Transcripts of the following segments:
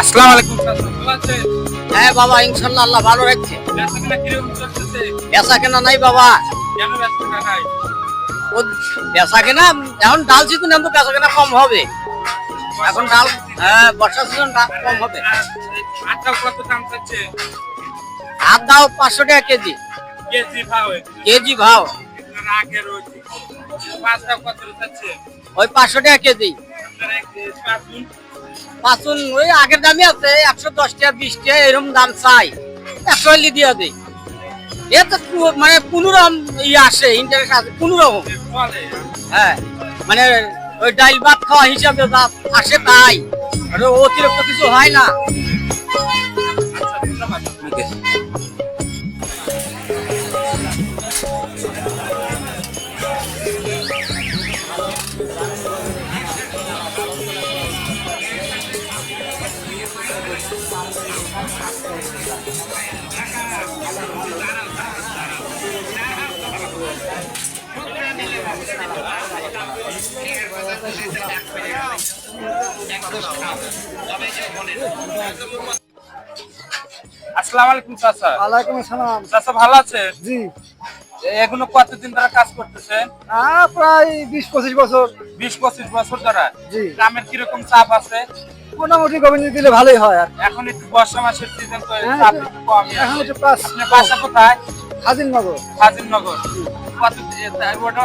আসসালামু আলাইকুম। হ্যাঁ বাবা ইনশাল্লাহ আল্লাহ ভালো রাখছে। বেচা কেনা নাই বাবা। বেচা কেনা এখন ডাল সিজন এখন বেচা কেনা কম হবে। এখন ডাল হ্যাঁ বর্ষা সিজন কম হবে। আর চাচ্ছে? হাত দাও পাঁচশো টাকা কেজি। কেজি ভাও ওই পাঁচশো টাকা কেজি। পাঁচুন ওই আগের দামই আছে, একশো দশ টাকা, বিশ টাকা এরকম দাম চাই। একশো হলে দিয়ে দিই। এ তো মানে মানে কোনোরকম ইয়ে আসে ইন্টারেস্ট আছে কোনোরকম হ্যাঁ মানে ওই ডাইল ভাত খাওয়া হিসাবে আসে তাই। অতিরিক্ত কিছু হয় না। আসসালামু আলাইকুম চাচা। ওয়ালাইকুম আসসালাম। চাচা ভালো আছে জি। এখনও কতদিন ধরে কাজ করতেছেন প্রায় বিশ পঁচিশ বছর। বিশ পঁচিশ বছর ধরে? জি। গ্রামের কীরকম চাপ আছে? মোটামুটি গোবিন্দ দিলে ভালোই হয় আর এখন একটু বর্ষা মাসের সিজন তো হ্যাঁ, চাপ একটু- একটু এখন একটু বাসা কোথায়? হাজিরনগর কত এ-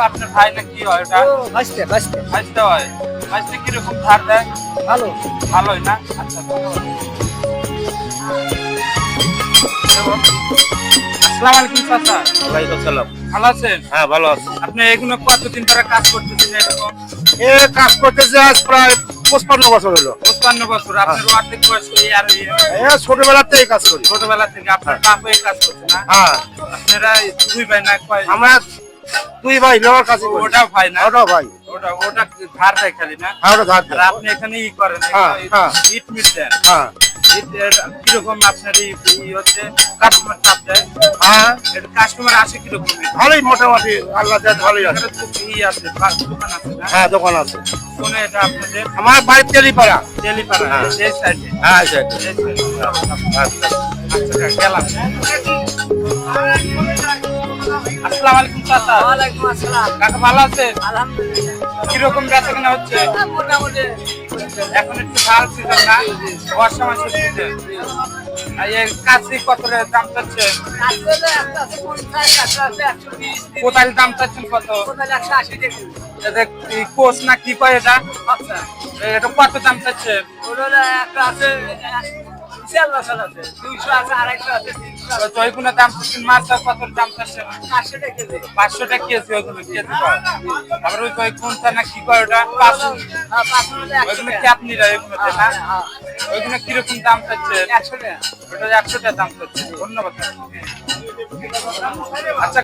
আপনার ভাই না কি হয় ওটা? ও ভাইস্তে ভাইস্তে। হয়। ভাইসটা কীরকম ধার দেয়? ভালো। ভালোই না? আচ্ছা ধন্যবাদ। আসসালামু আলাইকুম চাচা ওয়ালাইকুম ভালো আছেন? হ্যাঁ ভালো আছি। আপনি এগুলো কতদিন ধরে কাজ করতেছেন এরকম? এ কাজ করতেছে আজ প্রায় পঁচপান্ন বছর হলো। পঁচপান্ন বছর আপনার অর্ধেক বয়স আর এই ছোটবেলার থেকে কাজ করি। ছোটবেলা থেকে আপনার বাপ এই কাজ করছে না? হ্যাঁ। আপনারা দুই ভাই না কয়? আমরা দুই ভাই কাজ করি। ওটাও ভাই না? ওটাও ভাই। ওটা ওটা ধার দেয় খালি না? হ্যাঁ ওটা ধার দেয়। আপনি এখানে ই করেন হ্যাঁ, হ্যাঁ। ইট মিট দেন। হ্যাঁ। কীরকম আপনার এই ই হচ্ছে কাস্টমার চাপ দেয় হ্যাঁ এটা কাস্টমার আসে কীরকম? ভালোই মোটামুটি আল্লাহ দেয় ভালোই আছে। ই আছে দোকান আছে হ্যাঁ দোকান আছে। কোনে এটা আপনাদের? আমার বাড়ি তেলিপাড়া। তেলিপাড়া হ্যাঁ। এই সাইডে হ্যাঁ এই সাইডে আচ্ছা। আচ্ছা গেলাম। আসসালামু আলাইকুম চাচা। ওয়ালাইকুম আসসালাম। কাকা ভালো আছেন? আলহামদুলিল্লাহ। কীরকম বেচা কেনা হচ্ছে? মোটামুটি এখন একটু ভালো সিজন না বর্ষা মাসের সিজন এর কাছে কত দাম চাচ্ছে? কোথায় দাম চাচ্ছেন কত? কোথায় একশো আশি টাকা কোচ না কি কয় এটা? আচ্ছা। এটা কত দাম চাচ্ছে? ওটা একটা আছে আছে দাম কত দাম পাঁচশো টাকা পাঁচশো টাকা কেজি ওইগুলো কেজি আবার ওই কোনটা না কি কয় ওটা পাঁচশো ওইগুলো টাকা। ক্যাপনিরা এগুলোতে না হ্যাঁ, ওইগুলো কীরকম দাম চাচ্ছে একশো একশো টাকা দাম চাচ্ছে ধন্যবাদ আচ্ছা